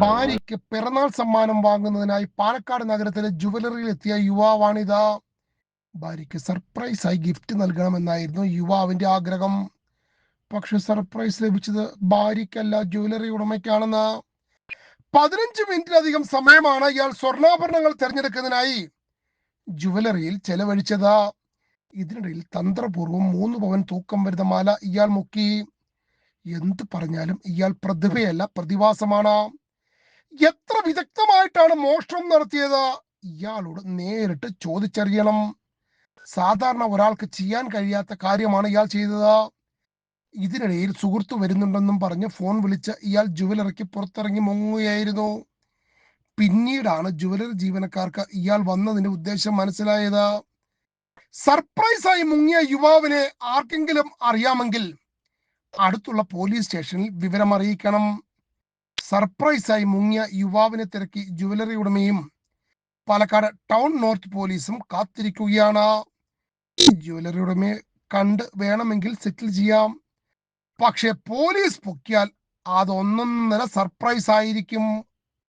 ഭാര്യയ്ക്ക് പിറന്നാൾ സമ്മാനം വാങ്ങുന്നതിനായി പാലക്കാട് നഗരത്തിലെ ജുവലറിയിൽ എത്തിയ യുവാവാണിത. ഭാര്യയ്ക്ക് സർപ്രൈസായി ഗിഫ്റ്റ് നൽകണമെന്നായിരുന്നു യുവാവിന്റെ ആഗ്രഹം. പക്ഷെ സർപ്രൈസ് ലഭിച്ചത് ഭാര്യയ്ക്കല്ല ജുവലറി ഉടമയ്ക്കാണെന്ന്. പതിനഞ്ച് മിനിറ്റിലധികം സമയമാണ് ഇയാൾ സ്വർണാഭരണങ്ങൾ തിരഞ്ഞെടുക്കുന്നതിനായി ജുവലറിയിൽ ചെലവഴിച്ചത്. ഇതിനിടയിൽ തന്ത്രപൂർവം മൂന്ന് പവൻ തൂക്കം വരുന്ന മാല ഇയാൾ മുക്കി. എന്ത് പറഞ്ഞാലും ഇയാൾ പ്രതിഭയല്ല പ്രതിഭാസമാണ്. എത്ര വിദഗ്ധമായിട്ടാണ് മോഷണം നടത്തിയത്? ഇയാളോട് നേരിട്ട് ചോദിച്ചറിയണം. സാധാരണ ഒരാൾക്ക് ചെയ്യാൻ കഴിയാത്ത കാര്യമാണ് ഇയാൾ ചെയ്തത്. ഇതിനിടയിൽ സുഹൃത്ത് വരുന്നുണ്ടെന്നും പറഞ്ഞ് ഫോൺ വിളിച്ച് ഇയാൾ ജുവലറിക്ക് പുറത്തിറങ്ങി മുങ്ങുകയായിരുന്നു. പിന്നീടാണ് ജുവലറി ജീവനക്കാർക്ക് ഇയാൾ വന്നതിന്റെ ഉദ്ദേശം മനസ്സിലായത്. സർപ്രൈസായി മുങ്ങിയ യുവാവിനെ ആർക്കെങ്കിലും അറിയാമെങ്കിൽ അടുത്തുള്ള പോലീസ് സ്റ്റേഷനിൽ വിവരം അറിയിക്കണം സർപ്രൈസായി മുങ്ങിയ യുവാവിനെ തിരക്കി ജുവലറി ഉടമയും പാലക്കാട് ടൗൺ നോർത്ത് പോലീസും കാത്തിരിക്കുകയാണ്. ജുവലറി ഉടമയെ കണ്ട് വേണമെങ്കിൽ സെറ്റിൽ ചെയ്യാം. പക്ഷെ പോലീസ് പൊക്കിയാൽ അതൊന്നൊന്നര സർപ്രൈസ് ആയിരിക്കും.